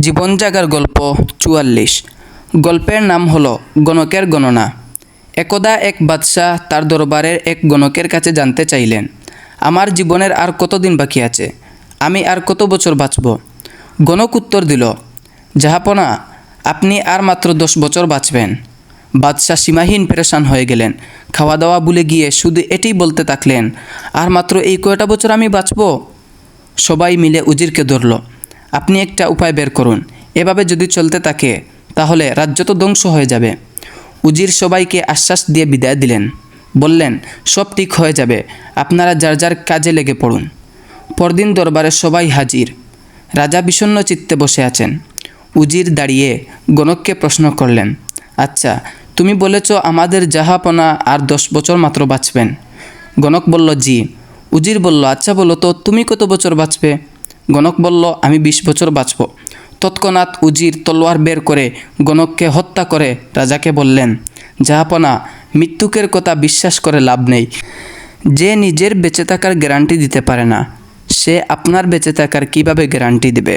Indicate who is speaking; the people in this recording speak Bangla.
Speaker 1: জীবন জাগার গল্প চুয়াল্লিশ গল্পের নাম হলো গণকের গণনা। একদা এক বাদশাহ তার দরবারের এক গণকের কাছে জানতে চাইলেন আমার জীবনের আর কতদিন বাকি আছে? আমি আর কত বছর বাঁচব? গণক উত্তর দিল, জাহাপনা, আপনি আর মাত্র দশ বছর বাঁচবেন। বাদশাহ সীমাহীন পেরেশান হয়ে গেলেন। খাওয়া দাওয়া ভুলে গিয়ে শুধু এটি বলতে থাকলেন আর মাত্র এই কয়টা বছর আমি বাঁচব? সবাই মিলে উজিরকে ধরল আপনি একটা উপায় বের করুন। এভাবে যদি চলতে থাকে, তাহলে রাজ্য তো ধ্বংস হয়ে যাবে। উজির সবাইকে আশ্বাস দিয়ে বিদায় দিলেন। বললেন, সব ঠিক হয়ে যাবে। আপনারা যার যার কাজে লেগে পড়ুন। পরদিন দরবারে সবাই হাজির। রাজা বিষণ্ণ চিত্তে বসে আছেন। উজির দাঁড়িয়ে গণককে প্রশ্ন করলেন আচ্ছা তুমি বলেছ আমাদের জাহাপনা আর দশ বছর মাত্র বাঁচবেন? গণক বলল, জি। উজির বলল আচ্ছা বলো তো, তুমি কত বছর বাঁচবে? গণক বলল, আমি বিশ বছর বাঁচব। তৎক্ষণাৎ উজির তলোয়ার বের করে গণককে হত্যা করে রাজাকে বললেন জাহাপনা মৃত্যুকের কথা বিশ্বাস করে লাভ নেই। যে নিজের বেঁচে থাকার গ্যারান্টি দিতে পারে না, সে আপনার বেঁচে থাকার কীভাবে গ্যারান্টি দেবে?